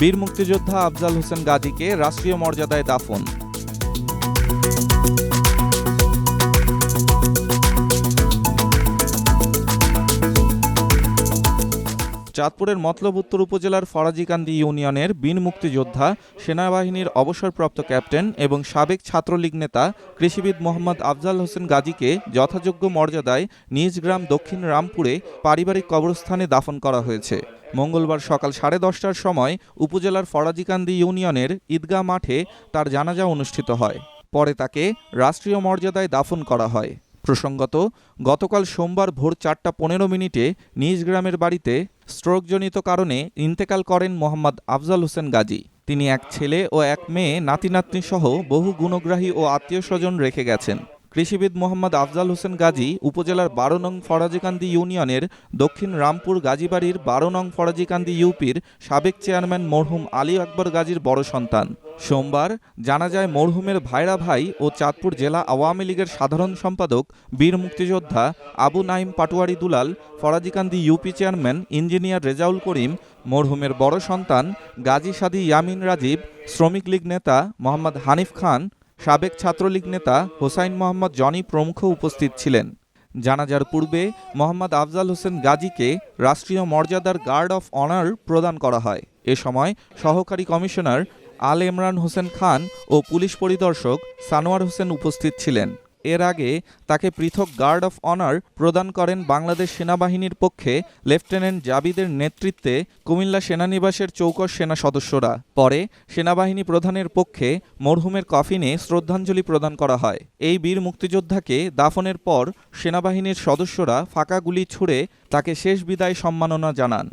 বীর মুক্তিযোদ্ধা আফজাল হোসেন গাজীকে রাষ্ট্রীয় মর্যাদায় দাফন। চাঁদপুরের মতলব উত্তর উপজেলার ফরাজিকান্দি ইউনিয়নের বীর মুক্তিযোদ্ধা, সেনাবাহিনীর অবসরপ্রাপ্ত ক্যাপ্টেন এবং সাবেক ছাত্রলীগ নেতা কৃষিবিদ মোহাম্মদ আফজাল হোসেন গাজীকে যথাযোগ্য মর্যাদায় নিজ গ্রাম দক্ষিণ রামপুরে পারিবারিক কবরস্থানে দাফন করা হয়েছে। মঙ্গলবার সকাল সাড়ে দশটার সময় উপজেলার ফরাজিকান্দি ইউনিয়নের ঈদগাহ মাঠে তার জানাজা অনুষ্ঠিত হয়। পরে তাকে রাষ্ট্রীয় মর্যাদায় দাফন করা হয়। প্রসঙ্গত, গতকাল সোমবার ভোর চারটা পনেরো মিনিটে নিজ গ্রামের বাড়িতে স্ট্রোকজনিত কারণে ইন্তেকাল করেন মোহাম্মদ আফজাল হোসেন গাজী। তিনি এক ছেলে ও এক মেয়ে নাতি নাতনিসহ বহু গুণগ্রাহী ও আত্মীয় স্বজন রেখে গেছেন। কৃষিবিদ মোহাম্মদ আফজাল হোসেন গাজী উপজেলার বারো নং ফরাজিকান্দি ইউনিয়নের দক্ষিণ রামপুর গাজীবাড়ির বারো নং ফরাজিকান্দি ইউপির সাবেক চেয়ারম্যান মরহুম আলী আকবর গাজীর বড় সন্তান। সোমবার জানা যায় মরহুমের ভাইরা ভাই ও চাঁদপুর জেলা আওয়ামী লীগের সাধারণ সম্পাদক, বীর মুক্তিযোদ্ধা Abu Naim Patwari Dulal Farajikandi UP chairman engineer Rezaul Karim, মরহুমের বড় সন্তান গাজী সাদি ইয়ামিন রাজীব, শ্রমিক লীগ নেতা মোহাম্মদ হানিফ খান, সাবেক ছাত্রলীগ নেতা হোসাইন মোহাম্মদ জনি প্রমুখ উপস্থিত ছিলেন। জানাজার পূর্বে মোহাম্মদ আফজাল হোসেন গাজীকে রাষ্ট্রীয় মর্যাদার গার্ড অফ অনার প্রদান করা হয়। এ সময় সহকারী কমিশনার আল ইমরান হোসেন খান ও পুলিশ পরিদর্শক সানোয়ার হোসেন উপস্থিত ছিলেন। এর আগে তাকে পৃথক গার্ড অফ অনার প্রদান করেন বাংলাদেশ সেনাবাহিনীর পক্ষে লেফটেন্যান্ট জাবিদের নেতৃত্বে কুমিল্লা সেনানিবাসের চৌকস সেনা সদস্যরা। পরে সেনাবাহিনী প্রধানের পক্ষে মরহুমের কফিনে শ্রদ্ধাঞ্জলি প্রদান করা হয়। এই বীর মুক্তিযোদ্ধাকে দাফনের পর সেনাবাহিনীর সদস্যরা ফাঁকা গুলি ছুড়ে তাকে শেষ বিদায় সম্মাননা জানান।